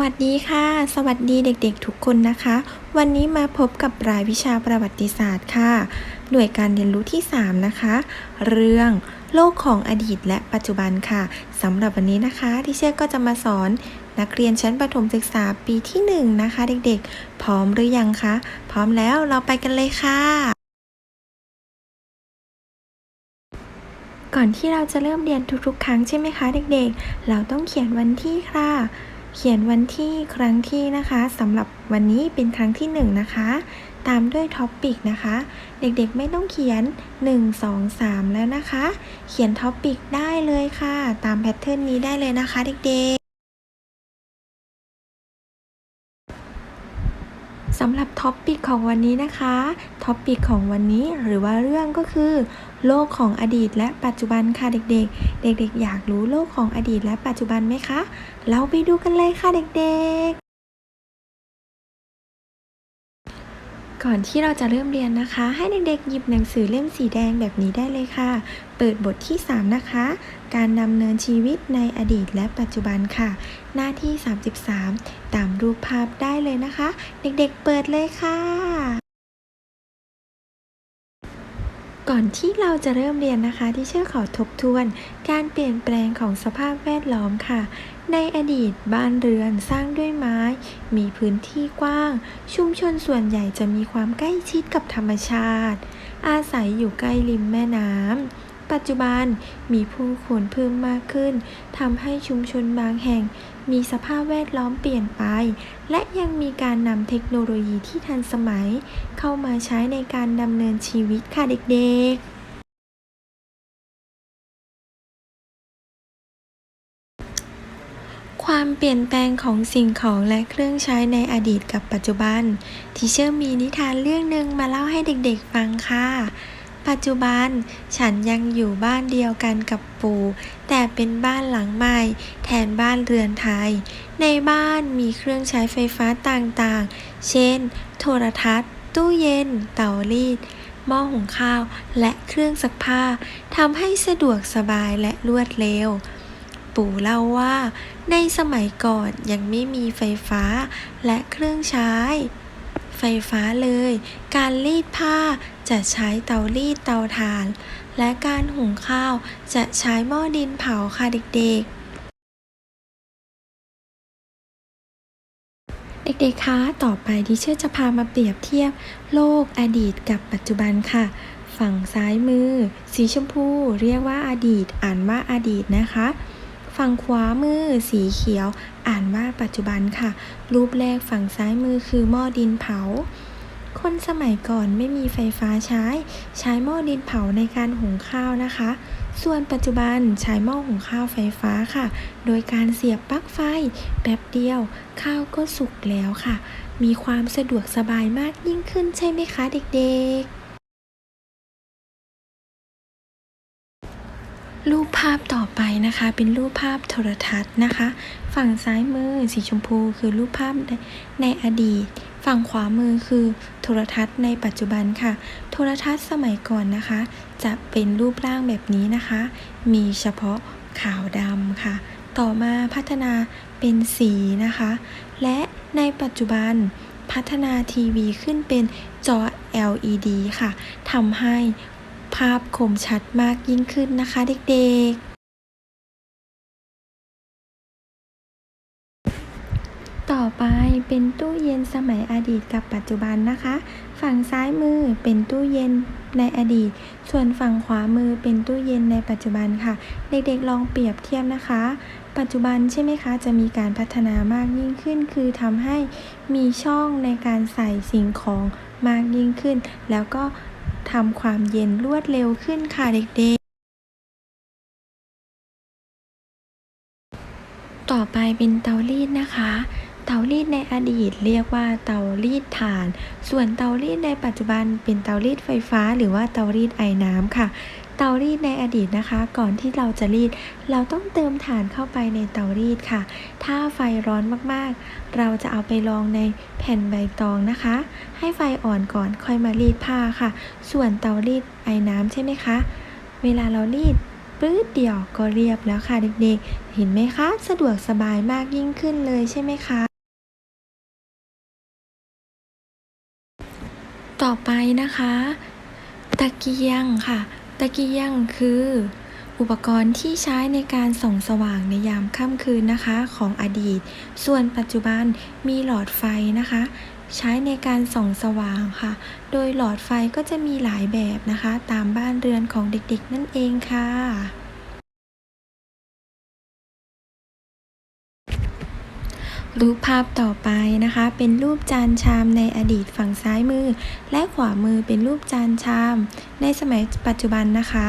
วัสดีค่ะ สวัสดีเด็กๆทุกคนนะคะ วันนี้มาพบกับรายวิชาประวัติศาสตร์ค่ะ หน่วยการเรียนรู้ที่ 3 นะคะ เรื่องโลกของอดีตและปัจจุบันค่ะสำหรับวันนี้นะคะที่เชื่อก็จะมาสอนนักเรียนชั้นประถมศึกษาปีที่ 1 นะคะ เด็กๆ พร้อมหรือยังคะ พร้อมแล้วเราไปกันเลยค่ะก่อนที่เราจะเริ่มเรียนทุกๆ ครั้งใช่ไหมคะ เด็กๆ เราต้องเขียนวันที่ค่ะ เขียนวันที่ครั้งที่นะคะสำหรับวันนี้เป็นครั้งที่1นงนะคะ ตามด้วยท็อปปิกนะคะ เด็กๆไม่ต้องเขียน 1 2 3 แล้วนะคะ เขียนท็อปปิกได้เลยค่ะ ตามแพทเทิร์นนี้ได้เลยนะคะเด็กๆ สำหรับท็อปปิกของวันนี้นะคะท็อปปิกของวันนี้หรือว่าเรื่องก็คือ โลกของอดีตและปัจจุบันค่ะเด็กๆ เด็กๆ อยากรู้โลกของอดีตและปัจจุบันไหมคะ เราไปดูกันเลยค่ะเด็กๆ ก่อนที่เราจะเริ่มเรียนนะคะ ให้เด็กๆหยิบหนังสือเล่มสีแดงแบบนี้ได้เลยค่ะ เปิดบทที่ 3 นะคะ การดำเนินชีวิตในอดีตและปัจจุบันค่ะ หน้าที่ 33 ตามรูปภาพได้เลยนะคะ เด็กๆเปิดเลยค่ะ ก่อนที่เราจะเริ่มเรียนนะคะ ที่เชื่อขอทบทวน การเปลี่ยนแปลงของสภาพแวดล้อมค่ะ ในอดีตบ้านเรือนสร้างด้วยไม้ มีพื้นที่กว้าง ชุมชนส่วนใหญ่จะมีความใกล้ชิดกับธรรมชาติ อาศัยอยู่ใกล้ริมแม่น้ำ ปัจจุบันมีผู้คนเพิ่มมากขึ้นทำให้ชุมชนบางแห่ง มีสภาพแวดล้อมเปลี่ยนไป และยังมีการนำเทคโนโลยีที่ทันสมัย เข้ามาใช้ในการดำเนินชีวิตค่ะเด็กๆความเปลี่ยนแปลงของสิ่งของและเครื่องใช้ในอดีตกับปัจจุบัน ทีเชอร์มีนิทานเรื่องหนึ่งมาเล่าให้เด็กๆฟังค่ะ ปัจจุบันฉันยังอยู่บ้านเดียวกันกับปู่ แต่เป็นบ้านหลังใหม่ แทนบ้านเรือนไทย ในบ้านมีเครื่องใช้ไฟฟ้าต่างๆ เช่น โทรทัศน์ ตู้เย็น เตารีดหม้อหุงข้าวและเครื่องซักผ้าทำให้สะดวกสบายและรวดเร็ว ปู่เล่าว่า ในสมัยก่อนยังไม่มีไฟฟ้าและเครื่องใช้ ไฟฟ้าเลย การรีดผ้า จะใช้เตารีดเตาถ่าน และการหุงข้าวจะใช้หม้อดินเผาค่ะเด็กๆเด็กๆ คะ ต่อไปที่เชื่อจะพามาเปรียบเทียบโลกอดีตกับปัจจุบันค่ะ ฝั่งซ้ายมือ สีชมพู เรียกว่าอดีต อ่านว่าอดีตนะคะ ฝั่งขวามือ สีเขียว อ่านว่าปัจจุบันค่ะ รูปแรกฝั่งซ้ายมือคือหม้อดินเผา คนสมัยก่อนไม่มีไฟฟ้าใช้ ใช้หม้อดินเผาในการหุงข้าวนะคะ ส่วนปัจจุบันใช้หม้อหุงข้าวไฟฟ้าค่ะ โดยการเสียบปลั๊กไฟแป๊บเดียว ข้าวก็สุกแล้วค่ะ มีความสะดวกสบายมากยิ่งขึ้นใช่ไหมคะเด็กๆรูปภาพต่อไปนะคะ เป็นรูปภาพโทรทัศน์นะคะ ฝั่งซ้ายมือสีชมพูคือรูปภาพในในอดีต ฝั่งขวามือคือโทรทัศน์ในปัจจุบันค่ะ โทรทัศน์สมัยก่อนนะคะ จะเป็นรูปร่างแบบนี้นะคะ มีเฉพาะขาวดำค่ะ ต่อมาพัฒนาเป็นสีนะคะ และในปัจจุบันพัฒนาทีวีขึ้นเป็นจอ LED ค่ะทำให้ภาพคมชัดมากยิ่งขึ้นนะคะเด็กๆ ไปเป็นตู้เย็นสมัยอดีตกับปัจจุบันนะคะ ฝั่งซ้ายมือเป็นตู้เย็นในอดีต ส่วนฝั่งขวามือเป็นตู้เย็นในปัจจุบันค่ะ เด็กๆลองเปรียบเทียบนะคะ ปัจจุบันใช่ไหมคะ จะมีการพัฒนามากยิ่งขึ้น คือทำให้มีช่องในการใส่สิ่งของมากยิ่งขึ้น แล้วก็ทำความเย็นรวดเร็วขึ้นค่ะเด็กๆต่อไปเป็นเตารีดนะคะ เตารีดในอดีต เรียกว่าเตารีดถ่าน ส่วนเตารีดในปัจจุบันเป็นเตารีดไฟฟ้า หรือว่าเตารีดไอน้ำค่ะ เตารีดในอดีตนะคะ ก่อนที่เราจะรีด เราต้องเติมถ่านเข้าไปในเตารีดค่ะ ถ้าไฟร้อนมากๆ เราจะเอาไปรองในแผ่นใบตองนะคะ ให้ไฟอ่อนก่อนค่อยมารีดผ้าค่ะ ส่วนเตารีดไอน้ำใช่ไหมคะ เวลาเรารีดปื๊ดเดียวก็เรียบแล้วค่ะเด็กๆ เห็นไหมคะ สะดวกสบายมากยิ่งขึ้นเลยใช่ไหมคะ ต่อไปนะคะ ตะเกียงค่ะ ตะเกียงคือ อุปกรณ์ที่ใช้ในการส่องสว่างในยามค่ำคืนนะคะของอดีต ส่วนปัจจุบันมีหลอดไฟนะคะ ใช้ในการส่องสว่างค่ะ โดยหลอดไฟก็จะมีหลายแบบนะคะ ตามบ้านเรือนของเด็กๆนั่นเองค่ะ รูปภาพต่อไปนะคะ เป็นรูปจานชามในอดีตฝั่งซ้ายมือ และขวามือเป็นรูปจานชาม ในสมัยปัจจุบันนะคะ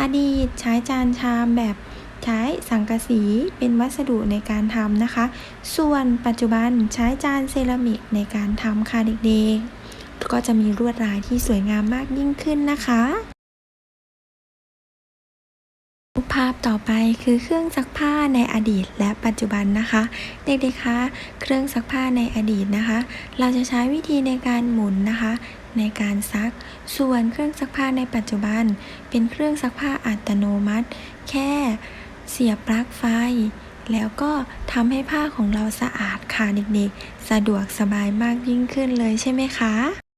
อดีตใช้จานชามแบบใช้สังกะสีเป็นวัสดุในการทำนะคะ ส่วนปัจจุบันใช้จานเซรามิกในการทำค่ะเด็กๆ ก็จะมีลวดลายที่สวยงามมากยิ่งขึ้นนะคะ ภาพต่อไปคือเครื่องซักผ้าในอดีตและปัจจุบันนะคะ เด็กๆคะเครื่องซักผ้าในอดีตนะคะ เราจะใช้วิธีในการหมุนนะคะ ในการซัก ส่วนเครื่องซักผ้าในปัจจุบัน เป็นเครื่องซักผ้าอัตโนมัติ แค่เสียบปลั๊กไฟ แล้วก็ทำให้ผ้าของเราสะอาดค่ะเด็กๆ สะดวกสบายมากยิ่งขึ้นเลยใช่ไหมคะ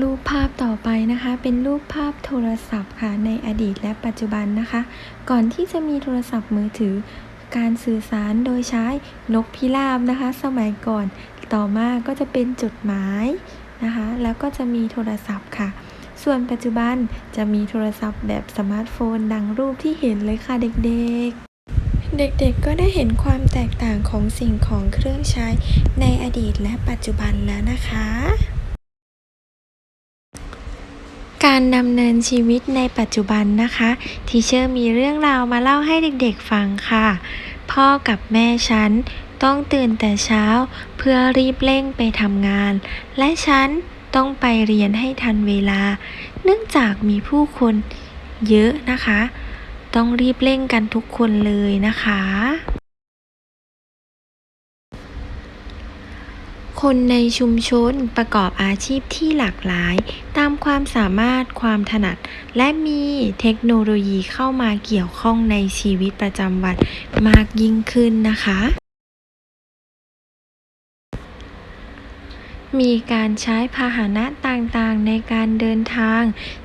รูปภาพต่อไปนะคะ เป็นรูปภาพโทรศัพท์ค่ะในอดีตและปัจจุบันนะคะ ก่อนที่จะมีโทรศัพท์มือถือ การสื่อสารโดยใช้นกพิราบนะคะ สมัยก่อนต่อมาก็จะเป็นจดหมายนะคะ แล้วก็จะมีโทรศัพท์ค่ะ ส่วนปัจจุบันจะมีโทรศัพท์แบบสมาร์ทโฟนดังรูปที่เห็นเลยค่ะเด็กๆเด็กๆ ก็ได้เห็นความแตกต่างของสิ่งของเครื่องใช้ในอดีตและปัจจุบันแล้วนะคะ การดำเนินชีวิตในปัจจุบันนะคะทีเชอร์มีเรื่องราวมาเล่าให้เด็กๆฟังค่ะ พ่อกับแม่ฉันต้องตื่นแต่เช้าเพื่อรีบเร่งไปทำงาน และฉันต้องไปเรียนให้ทันเวลา เนื่องจากมีผู้คนเยอะนะคะ ต้องรีบเร่งกันทุกคนเลยนะคะ คนในชุมชนประกอบอาชีพที่หลากหลาย ตามความสามารถความถนัด และมีเทคโนโลยีเข้ามาเกี่ยวข้องในชีวิตประจำวันมากยิ่งขึ้นนะคะ มีการใช้พาหนะต่างๆในการเดินทาง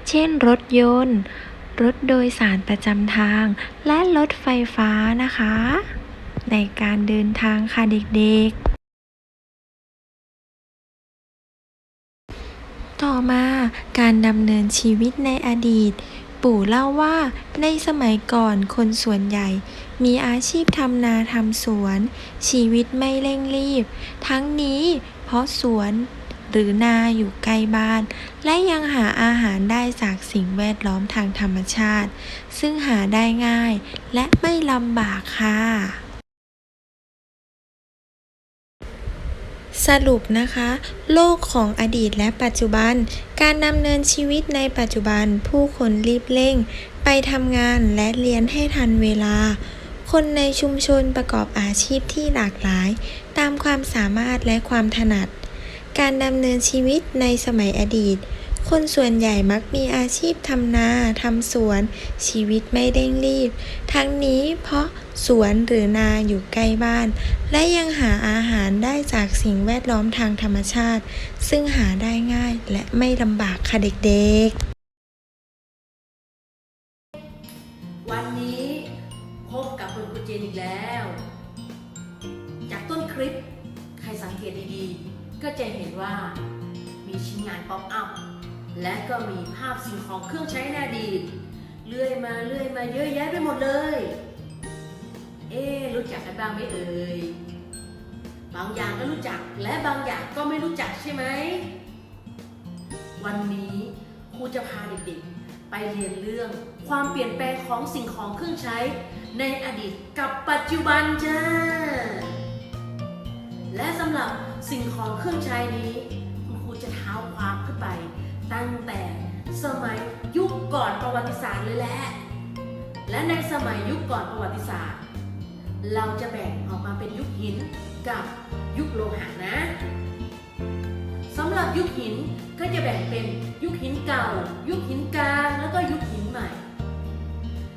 เช่นรถยนต์ รถโดยสารประจำทาง และรถไฟฟ้านะคะ ในการเดินทางค่ะเด็กๆ ต่อมาการดำเนินชีวิตในอดีต ปู่เล่าว่าในสมัยก่อนคนส่วนใหญ่ มีอาชีพทำนาทำสวน ชีวิตไม่เร่งรีบ ทั้งนี้เพราะสวนหรือนาอยู่ใกล้บ้าน และยังหาอาหารได้จากสิ่งแวดล้อมทางธรรมชาติ ซึ่งหาได้ง่ายและไม่ลำบากค่ะ สรุปนะคะ โลกของอดีตและปัจจุบัน การดำเนินชีวิตในปัจจุบัน ผู้คนรีบเร่ง ไปทำงานและเรียนให้ทันเวลา คนในชุมชนประกอบอาชีพที่หลากหลาย ตามความสามารถและความถนัด การดำเนินชีวิตในสมัยอดีต คนส่วนใหญ่มักมีอาชีพทำนาทำสวน ชีวิตไม่เร่งรีบ ทั้งนี้เพราะสวนหรือนาอยู่ใกล้บ้าน และยังหาอาหารได้จากสิ่งแวดล้อมทางธรรมชาติ ซึ่งหาได้ง่ายและไม่ลำบากค่ะเด็กๆ วันนี้พบกับคุณครูเจนอีกแล้ว จากต้นคลิป ใครสังเกตดีๆ ก็จะเห็นว่ามีชิ้นงานป๊อปอัพ และก็มีภาพสิ่งของเครื่องใช้ในอดีตเลื่อยมาเลื่อยมาเยอะแยะไปหมดเลย เอ๊รู้จักกันบ้างไหมเอ่ย บางอย่างก็รู้จักและบางอย่างก็ไม่รู้จักใช่ไหม วันนี้ครูจะพาเด็กๆไปเรียนเรื่องความเปลี่ยนแปลงของสิ่งของเครื่องใช้ในอดีตกับปัจจุบันจ้า และสำหรับสิ่งของเครื่องใช้นี้ คุณครูจะเท้าความ ตั้งแต่สมัยยุคก่อนประวัติศาสตร์เลยแหละ และในสมัยยุคก่อนประวัติศาสตร์ เราจะแบ่งออกมาเป็นยุคหินกับยุคโลหะนะสำหรับยุคหินก็จะแบ่งเป็นยุคหินเก่า ยุคหินกลางแล้วก็ยุคหินใหม่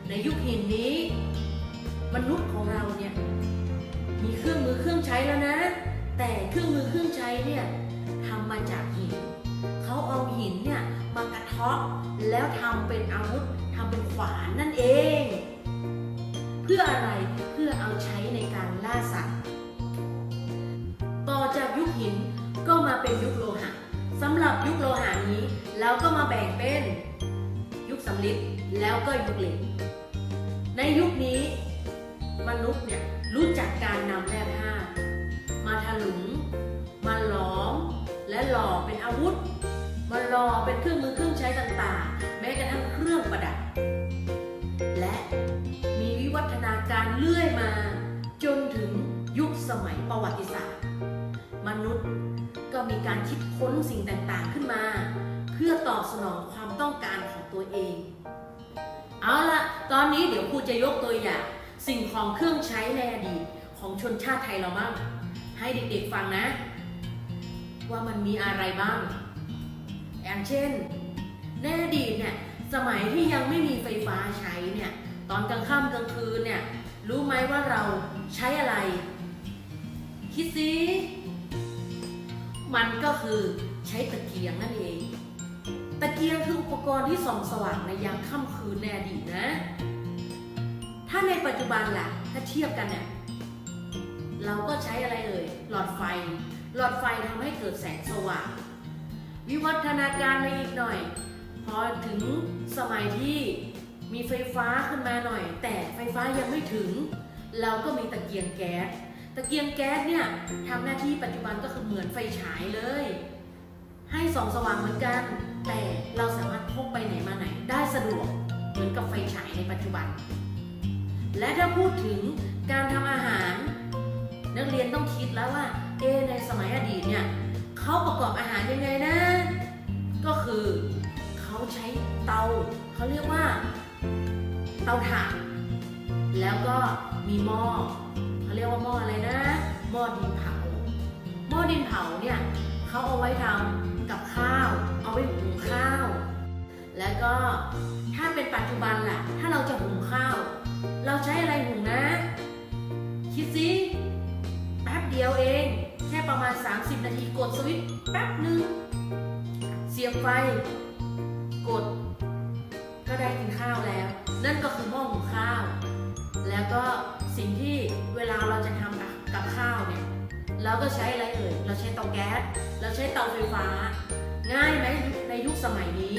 ในยุคหินนี้ มนุษย์ของเราเนี่ยมีเครื่องมือเครื่องใช้แล้วนะ แต่เครื่องมือเครื่องใช้เนี่ยทำมาจากหิน เขาเอาหินเนี่ยมากระเทาะแล้วทำเป็นอาวุธทำเป็นขวานนั่นเอง เพื่ออะไรเพื่อเอาใช้ในการล่าสัตว์ต่อจากยุคหินก็มาเป็นยุคโลหะสำหรับยุคโลหะนี้เราก็มาแบ่งเป็นยุคสำริดแล้วก็ยุคเหล็กในยุคนี้มนุษย์เนี่ยรู้จักการนำแร่ธาตุมาถลุง มาหลอม และหล่อเป็นอาวุธ มาหล่อเป็นเครื่องมือเครื่องใช้ต่างๆ แม้กระทั่งเครื่องประดับ และมีวิวัฒนาการเลื่อยมา จนถึงยุคสมัยประวัติศาสตร์ มนุษย์ก็มีการคิดค้นสิ่งต่างๆขึ้นมา เพื่อตอบสนองความต้องการของตัวเอง เอาละตอนนี้เดี๋ยวครูจะยกตัวอย่างสิ่งของเครื่องใช้ในอดีตของชนชาติไทยเราบ้างให้เด็กๆฟังนะ ว่ามันมีอะไรบ้าง อย่างเช่นในอดีตเนี่ยสมัยที่ยังไม่มีไฟฟ้าใช้เนี่ยตอนกลางค่ำกลางคืนเนี่ยรู้ไหมว่าเราใช้อะไร คิดสิมันก็คือใช้ตะเกียงนั่นเอง ตะเกียงคืออุปกรณ์ที่ส่องสว่างในยามค่ำคืนในอดีตนะ ถ้าในปัจจุบันล่ะ ถ้าเทียบกันเนี่ยเราก็ใช้อะไรเอ่ยหลอดไฟ หลอดไฟทำให้เกิดแสงสว่าง วิวัฒนาการไปอีกหน่อย พอถึงสมัยที่มีไฟฟ้าขึ้นมาหน่อย แต่ไฟฟ้ายังไม่ถึง เราก็มีตะเกียงแก๊สตะเกียงแก๊สเนี่ยทำหน้าที่ปัจจุบันก็คือเหมือนไฟฉายเลย ให้ส่องสว่างเหมือนกัน แต่เราสามารถพกไปไหนมาไหน ได้สะดวกเหมือนกับไฟฉายในปัจจุบัน และถ้าพูดถึงการทำอาหาร นักเรียนต้องคิดแล้วว่าเอในสมัยอดีตเนี่ย เขาประกอบอาหารยังไงนะ ก็คือเขาใช้เตาเขาเรียกว่า เตาถ่านแล้วก็มีหม้อเขาเรียกว่าหม้ออะไรนะหม้อดินเผาหม้อดินเผาเนี่ยเขาเอาไว้ทำกับข้าว เอาไว้หุงข้าว แล้วก็ถ้าเป็นปัจจุบันล่ะ ถ้าเราจะหุงข้าว เราใช้อะไรหุงนะ คิดสิแป๊บเดียวเอง ค่ประมาณ 30 นาทีกดสวิตช์แป๊บหนึ่งเสียบไฟ กด ก็ได้กินข้าวแล้ว นั่นก็คือหม้อหุงข้าว แล้วก็สิ่งที่เวลาเราจะทำกับข้าวเนี่ยเราก็ใช้อะไรเอ่ยเราใช้เตาแก๊สเราใช้เตาไฟฟ้า ง่ายไหมในยุคสมัยนี้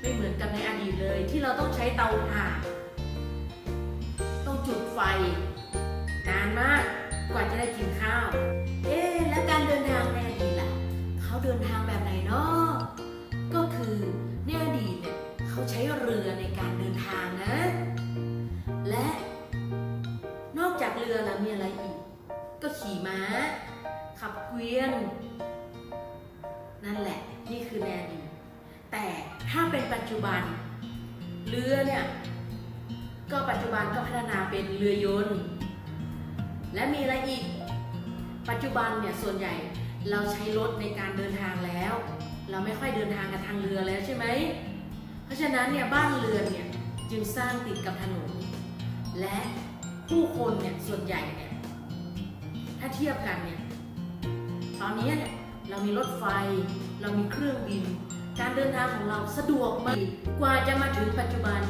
ไม่เหมือนกับในอดีตเลย ที่เราต้องใช้เตาถ่านต้องจุดไฟ นานมากกว่าจะได้กินข้าว เอ๊ะ แล้วการเดินทางในอดีตล่ะเขาเดินทางแบบไหนเนาะก็คือในอดีตเนี่ยเขาใช้เรือในการเดินทางนะ และนอกจากเรือแล้วมีอะไรอีก ก็ขี่ม้า ขับเกวียน นั่นแหละนี่คือในอดีตแต่ถ้าเป็นปัจจุบัน เรือเนี่ยก็ปัจจุบันก็พัฒนาเป็นเรือยนต์ และมีอะไรอีก ปัจจุบันเนี่ยส่วนใหญ่เราใช้รถในการเดินทางแล้ว เราไม่ค่อยเดินทางกับทางเรือแล้วใช่ไหม เพราะฉะนั้นเนี่ยบ้านเรือนเนี่ยจึงสร้างติดกับถนน และผู้คนเนี่ยส่วนใหญ่เนี่ยถ้าเทียบกันเนี่ยตอนนี้เนี่ยเรามีรถไฟ เรามีเครื่องบิน การเดินทางของเราสะดวกมากกว่าจะมาถึงปัจจุบัน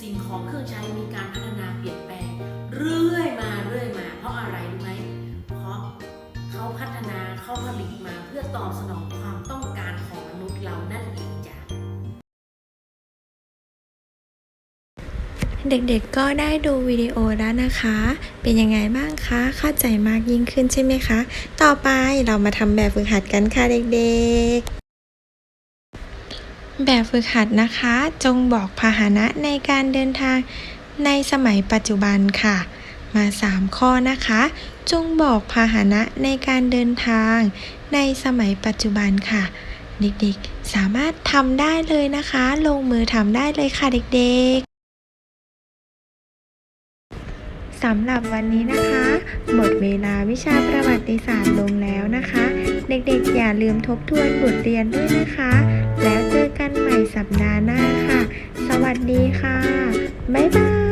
สิ่งของเครื่องใช้มีการพัฒนาเปลี่ยนแปลงเรื่อยมาเรื่อยมา เพราะอะไรรู้ไหม เขาพัฒนาเขาผลิตมาเพื่อตอบสนองความต้องการของมนุษย์เรานั่นเองจ้ะเด็กๆก็ได้ดูวิดีโอแล้วนะคะ เป็นยังไงบ้างคะ เข้าใจมากยิ่งขึ้นใช่ไหมคะ ต่อไปเรามาทำแบบฝึกหัดกันค่ะเด็กๆ แบบฝึกหัดนะคะ จงบอกพาหนะในการเดินทางในสมัยปัจจุบันค่ะ มา 3 ข้อนะคะ จงบอกพาหนะในการเดินทางในสมัยปัจจุบันค่ะ เด็กๆ สามารถทำได้เลยนะคะ ลงมือทำได้เลยค่ะเด็กๆสำหรับวันนี้นะคะ หมดเวลาวิชาประวัติศาสตร์ลงแล้วนะคะเเด็กๆ อย่าลืมทบทวนบทเรียนด้วยนะคะ แล้วเจอกันใหม่สัปดาห์หน้าค่ะ สวัสดีค่ะ บ๊ายบาย